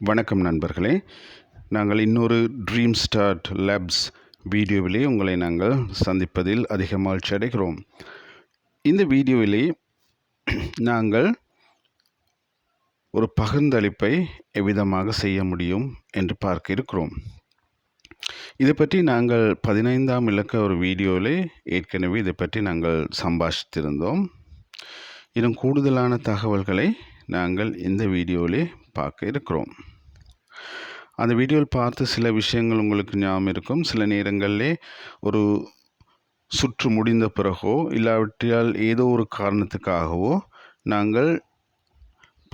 வணக்கம் நண்பர்களே. நாங்கள் இன்னொரு ட்ரீம் ஸ்டார்ட் லேப்ஸ் வீடியோவிலே உங்களை நாங்கள் சந்திப்பதில் அதிக மகிழ்ச்சி அடைகிறோம் இந்த வீடியோவிலே நாங்கள் ஒரு பகிர்ந்தளிப்பை எவ்விதமாக செய்ய முடியும் என்று பார்க்க இருக்கிறோம். இதை பற்றி நாங்கள் பதினைந்தாம் இலக்க ஒரு வீடியோவிலே ஏற்கனவே இதை பற்றி நாங்கள் சம்பாஷித்திருந்தோம். இன்னும் கூடுதலான தகவல்களை நாங்கள் இந்த வீடியோவிலே பார்க்க இருக்கிறோம். அந்த வீடியோவில் பார்த்து சில விஷயங்கள் உங்களுக்கு ஞாபகம் இருக்கும். சில நேரங்களிலே ஒரு சுற்று முடிந்த பிறகோ இல்லாவிட்டால் ஏதோ ஒரு காரணத்துக்காகவோ நாங்கள்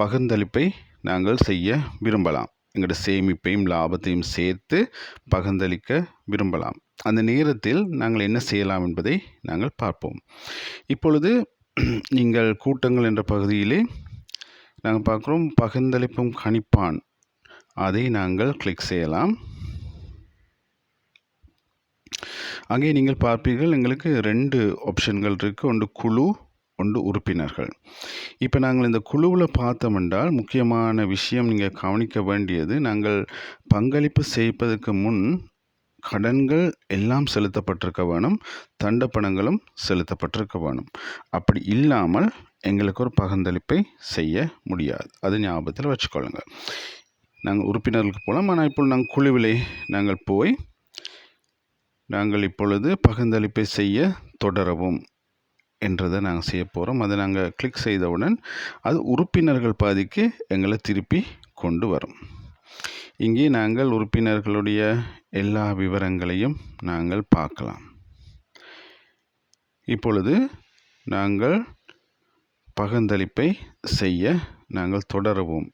பகிர்ந்தளிப்பை நாங்கள் செய்ய விரும்பலாம். எங்களோட சேமிப்பையும் லாபத்தையும் சேர்த்து பகிர்ந்தளிக்க விரும்பலாம். அந்த நேரத்தில் நாங்கள் என்ன செய்யலாம் என்பதை நாங்கள் பார்ப்போம். இப்பொழுது நீங்கள் கூட்டங்கள் என்ற பகுதியிலே நாங்கள் பார்க்குறோம் பகிர்ந்தளிப்பும் கணிப்பான். அதை நாங்கள் கிளிக் செய்யலாம். அங்கே நீங்கள் பார்ப்பீர்கள் எங்களுக்கு ரெண்டு ஆப்ஷன்கள் இருக்குது ஒன்று குழு ஒன்று உறுப்பினர்கள். இப்போ நாங்கள் இந்த குழுவில் பார்த்தோம் என்றால் முக்கியமான விஷயம் நீங்கள் கவனிக்க வேண்டியது நாங்கள் பங்களிப்பு செய்வதற்கு முன் கடன்கள் எல்லாம் செலுத்தப்பட்டிருக்க வேணும் தண்டப்பணங்களும் செலுத்தப்பட்டிருக்க வேணும். அப்படி இல்லாமல் எங்களுக்கு ஒரு பகிர்ந்தளிப்பை செய்ய முடியாது. அது ஞாபகத்தில் வச்சுக்கொள்ளுங்கள் நாங்கள் உறுப்பினர்களுக்கு போகலாம் ஆனால் இப்போ நாங்கள் குழுவிலே நாங்கள் போய் நாங்கள் இப்பொழுது பகிர்ந்தளிப்பை செய்ய தொடரவும் என்றதை நாங்கள் செய்ய போகிறோம் அதை நாங்கள் கிளிக் செய்தவுடன் அது உறுப்பினர்கள் பாதிக்கு எங்களை திருப்பி கொண்டு வரும். இங்கே நாங்கள் உறுப்பினர்களுடைய எல்லா விவரங்களையும் நாங்கள் பார்க்கலாம். இப்பொழுது நாங்கள் பகிர்ந்தளிப்பை செய்ய நாங்கள் தொடரவும்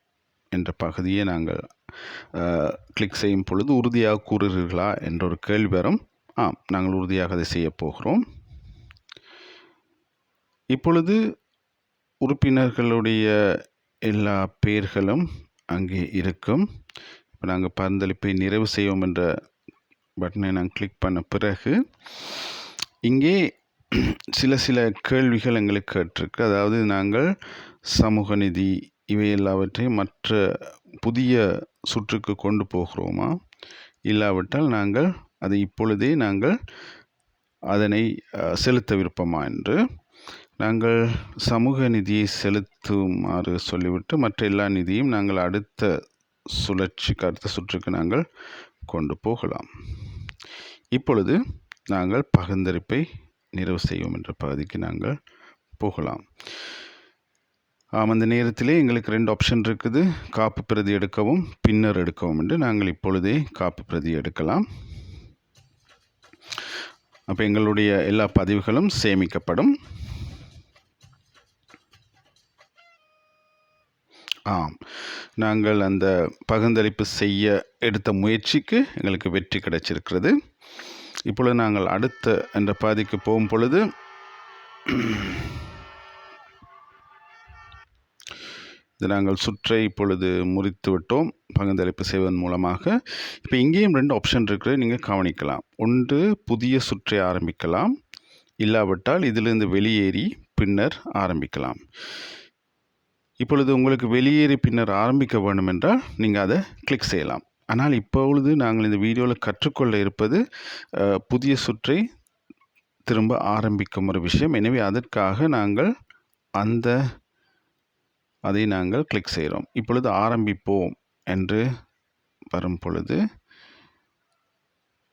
என்ற பகுதியை நாங்கள் கிளிக் செய்யும் பொழுது உறுதியாக கூறுகிறீர்களா என்ற ஒரு கேள்வி வரும். ஆம் நாங்கள் உறுதியாக அதை செய்ய போகிறோம். இப்பொழுது உறுப்பினர்களுடைய எல்லா பெயர்களும் அங்கே இருக்கும். இப்போ நாங்கள் பரிந்தளிப்பை நிறைவு செய்வோம் என்ற பட்டனை நாங்கள் கிளிக் பண்ண பிறகு இங்கே சில சில கேள்விகள் எங்களுக்கு கேட்டிருக்கு. அதாவது நாங்கள் சமூக நிதி இவை எல்லாவற்றையும் மற்ற புதிய சுற்றுக்கு கொண்டு போகிறோமா? இல்லாவிட்டால் நாங்கள் அதை இப்பொழுதே நாங்கள் அதனை செலுத்த விருப்பமா என்று. நாங்கள் சமூக நிதியை செலுத்துமாறு சொல்லிவிட்டு மற்ற எல்லா நிதியும் நாங்கள் அடுத்த சுழற்சிக்கு அடுத்த சுற்றுக்கு நாங்கள் கொண்டு போகலாம். இப்பொழுது நாங்கள் பகிர்ந்தரிப்பை நிறைவு செய்வோம் என்ற பகுதிக்கு நாங்கள் போகலாம். ஆம் அந்த நேரத்திலே எங்களுக்கு ரெண்டு ஆப்ஷன் இருக்குது. காப்பு பிரதி எடுக்கவும் பின்னர் எடுக்கவும் என்று நாங்கள் இப்பொழுதே காப்பு பிரதி எடுக்கலாம். அப்போ எங்களுடைய எல்லா பதிவுகளும் சேமிக்கப்படும். ஆம் நாங்கள் அந்த பகிர்ந்தளிப்பு செய்ய எடுத்த முயற்சிக்கு எங்களுக்கு வெற்றி கிடைச்சிருக்கிறது. இப்பொழுது நாங்கள் அடுத்த என்ற பாதிக்கு போகும் பொழுது இது நாங்கள் சுற்றை இப்பொழுது முறித்து விட்டோம். பகிர்ந்தளிப்பு செய்வதன் மூலமாக. இப்போ இங்கேயும் ரெண்டு ஆப்ஷன் இருக்கிறது நீங்கள் கவனிக்கலாம். ஒன்று புதிய சுற்றை ஆரம்பிக்கலாம். இல்லாவிட்டால் இதிலிருந்து வெளியேறி பின்னர் ஆரம்பிக்கலாம். இப்பொழுது உங்களுக்கு வெளியேறி பின்னர் ஆரம்பிக்க வேண்டும் என்றால் நீங்கள் அதை கிளிக் செய்யலாம். ஆனால் இப்பொழுது நாங்கள் இந்த வீடியோவில் கற்றுக்கொள்ள இருப்பது புதிய சுற்றை திரும்ப ஆரம்பிக்கும் ஒரு விஷயம். எனவே அதற்காக நாங்கள் அந்த அதை நாங்கள் கிளிக் செய்கிறோம் இப்பொழுது ஆரம்பிப்போம் என்று வரும் பொழுது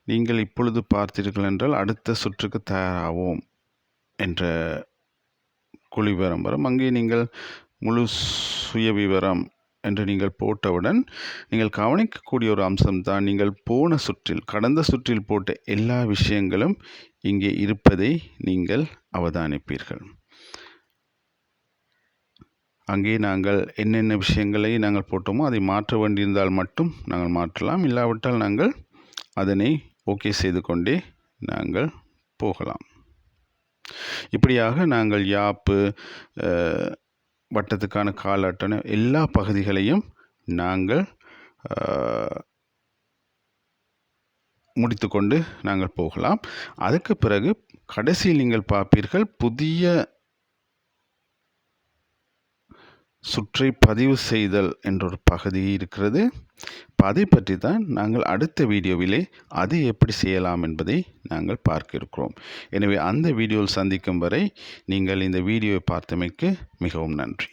நீங்கள் இப்பொழுது பார்த்தீர்கள் என்றால் அடுத்த சுற்றுக்கு தயாராவோம் என்ற குழிவரம் வரும். அங்கே நீங்கள் முழு சுய விவரம் என்று நீங்கள் போட்டவுடன் நீங்கள் கவனிக்கக்கூடிய ஒரு அம்சம்தான் நீங்கள் போன சுற்றில் கடந்த சுற்றில் போட்ட எல்லா விஷயங்களும் இங்கே இருப்பதை நீங்கள் அவதானிப்பீர்கள். அங்கே நாங்கள் என்னென்ன விஷயங்களை நாங்கள் போட்டோமோ அதை மாற்ற வேண்டியிருந்தால் மட்டும் நாங்கள் மாற்றலாம். இல்லாவிட்டால் நாங்கள் அதனை ஓகே செய்து கொண்டே நாங்கள் போகலாம். இப்படியாக நாங்கள் யாப்பு வட்டத்துக்கான கால அட்டனை எல்லா பகுதிகளையும் நாங்கள் முடித்துக்கொண்டு நாங்கள் போகலாம். அதுக்கு பிறகு கடைசியில் நீங்கள் பார்ப்பீர்கள் புதிய சுற்றை பதிவு செய்தல் என்ற ஒரு பகுதி இருக்கிறது. இப்போ அதை பற்றி தான் நாங்கள் அடுத்த வீடியோவிலே அதை எப்படி செய்யலாம் என்பதை நாங்கள் பார்க்க இருக்கிறோம் எனவே அந்த வீடியோவில் சந்திக்கும் வரை நீங்கள் இந்த வீடியோவை பார்த்தமைக்கு மிகவும் நன்றி.